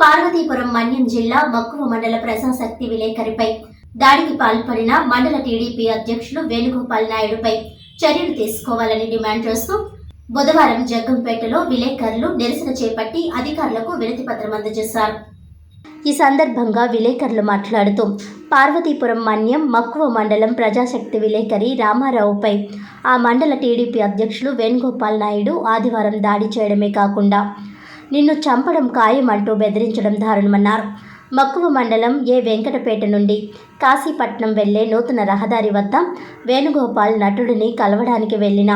పార్వతీపురం మన్యం జిల్లా మక్కువ మండల ప్రజాశక్తి విలేకరిపై దాడికి పాల్పడిన మండల టీడీపీ అధ్యక్షులు వేణుగోపాల్ నాయుడుపై చర్యలు తీసుకోవాలని డిమాండ్ చేస్తూ బుధవారం జగ్గంపేటలో విలేకరులు నిరసన చేపట్టి అధికారులకు వినతి పత్రం అందజేశారు. ఈ సందర్భంగా విలేకరులు మాట్లాడుతూ పార్వతీపురం మన్యం మక్కువ మండలం ప్రజాశక్తి విలేకరి రామారావుపై ఆ మండల టీడీపీ అధ్యక్షులు వేణుగోపాల్ నాయుడు ఆదివారం దాడి చేయడమే కాకుండా నిన్ను చంపడం ఖాయమంటూ బెదిరించడం దారుణమన్నారు. మక్కువ మండలం ఏ వెంకటపేట నుండి కాశీపట్నం వెళ్ళే నూతన రహదారి వద్ద వేణుగోపాల్ నటుడిని కలవడానికి వెళ్ళిన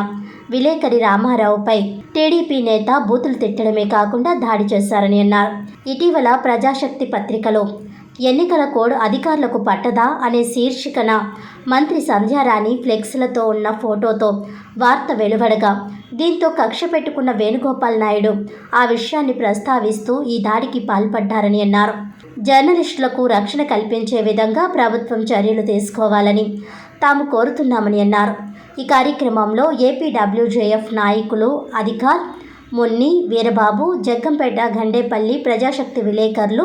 విలేకరి రామారావుపై టీడీపీ నేత బూతులు తిట్టడమే కాకుండా దాడి చేశారని అన్నారు. ఇటీవల ప్రజాశక్తి పత్రికలో ఎన్నికల కోడ్ అధికారులకు పట్టదా అనే శీర్షికన మంత్రి సంధ్యారాణి ఫ్లెక్స్లతో ఉన్న ఫోటోతో వార్త వెలువడగా. దీంతో కక్ష పెట్టుకున్న వేణుగోపాల్ నాయుడు ఆ విషయాన్ని ప్రస్తావిస్తూ ఈ దాడికి పాల్పడ్డారని అన్నారు. జర్నలిస్టులకు రక్షణ కల్పించే విధంగా ప్రభుత్వం చర్యలు తీసుకోవాలని తాము కోరుతున్నామని అన్నారు. ఈ కార్యక్రమంలో ఏపీడబ్ల్యూజేఎఫ్ నాయకులు అధికార్ మున్ని వీరబాబు జగ్గంపేట గండేపల్లి ప్రజాశక్తి విలేకరులు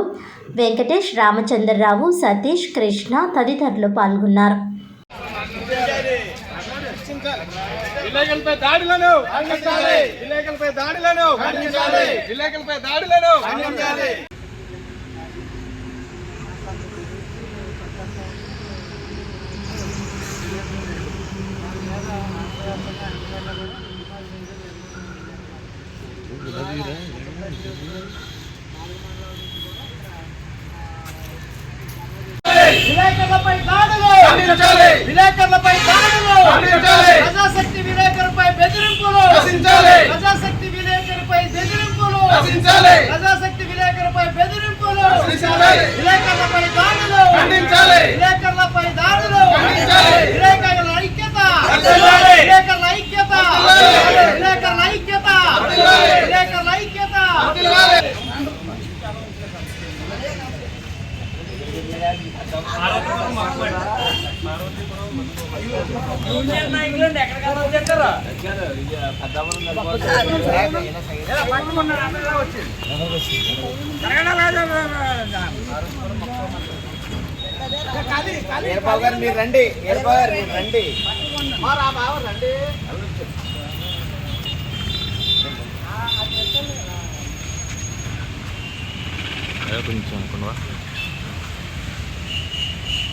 వెంకటేష్ రామచంద్రరావు సతీష్ కృష్ణ తదితరులు పాల్గొన్నారు. విలేకరులపై దాడులను ఖండించాలి దాడులను ఖండించాలి దాడులను. ఖండించాలి విలేకరులపై దాడులు! విలేకరులపై దాడులు! ప్రజాశక్తి విలేకరుపై బెదిరింపులు! ప్రజాశక్తి విలేకరుపై బెదిరింపులు! నశించాలి ప్రజాశక్తి విలేకరుపై బెదిరింపులు నశించాలి విలేకరులపై దాడులు ఖండించాలి విలేకరులపై దాడులు ఖండించాలి విలేకరుల ఐక్యత వర్ధిల్లాలి. విలేకరుల ఐక్యత వర్ధిల్లాలి. విలేకరుల ఐక్యత వర్ధిల్లాలి. విలేకరుల ఐక్యత వర్ధిల్లాలి. ఏర్పాల్ గారు మీరు రండి ఏర్పాల్ గారు మీరు రండి కొంచెం అనుకున్నావా?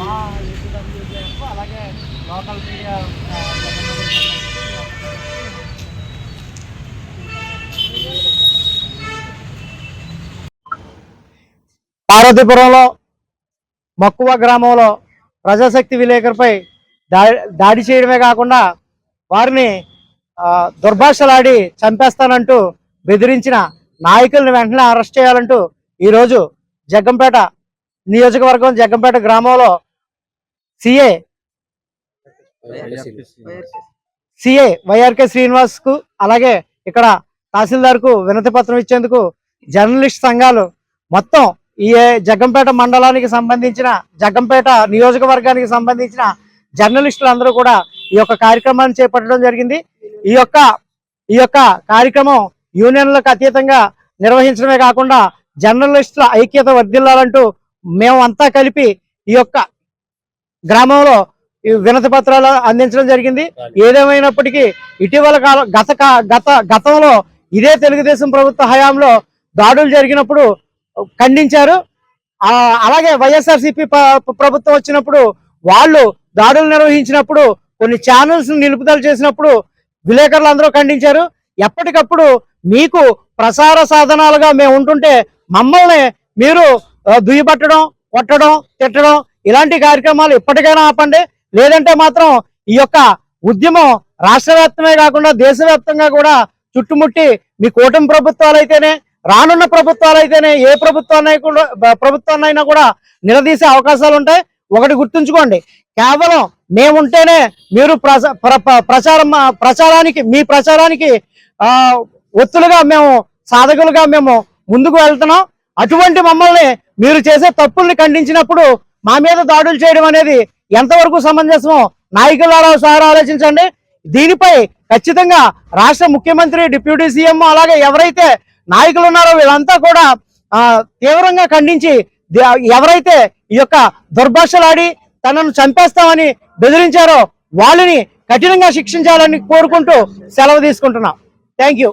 మా ఏపీడబ్ల్యూజేఎఫ్ అలాగే లోకల్ మీడియా పార్వతీపురంలో మక్కువ గ్రామంలో ప్రజాశక్తి విలేకరుపై దాడి దాడి చేయడమే కాకుండా వారిని దుర్భాషలాడి చంపేస్తానంటూ బెదిరించిన నాయకుల్ని వెంటనే అరెస్ట్ చేయాలంటూ ఈరోజు జగ్గంపేట నియోజకవర్గం జగ్గంపేట గ్రామంలో సిఏ సిఏ వైఆర్కే శ్రీనివాస్కు అలాగే ఇక్కడ తహసీల్దార్కు వినతి పత్రం ఇచ్చేందుకు జర్నలిస్ట్ సంఘాలు మొత్తం ఈ జగ్గంపేట మండలానికి సంబంధించిన జగ్గంపేట నియోజకవర్గానికి సంబంధించిన జర్నలిస్టులు అందరూ కూడా ఈ యొక్క కార్యక్రమాన్ని చేపట్టడం జరిగింది. ఈ యొక్క ఈ యొక్క కార్యక్రమం యూనియన్లకు అతీతంగా నిర్వహించడమే కాకుండా జర్నలిస్టుల ఐక్యత వర్ధిల్లాలంటూ మేమంతా కలిపి ఈ యొక్క గ్రామంలో వినతి పత్రాలు అందించడం జరిగింది. ఏదేమైనప్పటికీ ఇటీవల కాలం గత గత గతంలో ఇదే తెలుగుదేశం ప్రభుత్వ హయాంలో దాడులు జరిగినప్పుడు ఖండించారు. అలాగే వైఎస్ఆర్సీపీ ప్రభుత్వం వచ్చినప్పుడు వాళ్ళు దాడులు నిర్వహించినప్పుడు కొన్ని ఛానల్స్ నిలుపుదల చేసినప్పుడు విలేకరులు అందరూ ఖండించారు. ఎప్పటికప్పుడు మీకు ప్రసార సాధనాలుగా మేము ఉంటుంటే మమ్మల్ని మీరు దుయ్యబట్టడం కొట్టడం తిట్టడం ఇలాంటి కార్యక్రమాలు ఇప్పటికైనా ఆపండి. లేదంటే మాత్రం ఈ యొక్క ఉద్యమం రాష్ట్ర వ్యాప్తమే కాకుండా దేశవ్యాప్తంగా కూడా చుట్టుముట్టి మీ కూటమి ప్రభుత్వాలు అయితేనే రానున్న ప్రభుత్వాలు అయితేనే ఏ ప్రభుత్వాన్ని కూడా ప్రభుత్వాన్నైనా కూడా నిలదీసే అవకాశాలు ఉంటాయి. ఒకటి గుర్తుంచుకోండి. కేవలం మేముంటేనే మీరు ప్ర- ప్రచారం ప్రచారానికి మీ ప్రచారానికి ఒత్తులుగా మేము సాధకులుగా మేము ముందుకు వెళ్తున్నాం. అటువంటి మమ్మల్ని మీరు చేసే తప్పుల్ని ఖండించినప్పుడు మా మీద దాడులు చేయడం అనేది ఎంతవరకు సమంజసమో నాయకులు సార్ ఆలోచించండి. దీనిపై ఖచ్చితంగా రాష్ట్ర ముఖ్యమంత్రి డిప్యూటీ సీఎం అలాగే ఎవరైతే నాయకులు ఉన్నారో వీళ్ళంతా కూడా తీవ్రంగా ఖండించి ఎవరైతే ఈ యొక్క దుర్భాషలాడి తనను చంపేస్తామని బెదిరించారో వాళ్ళని కఠినంగా శిక్షించాలని కోరుకుంటూ సెలవు తీసుకుంటున్నాం. Thank you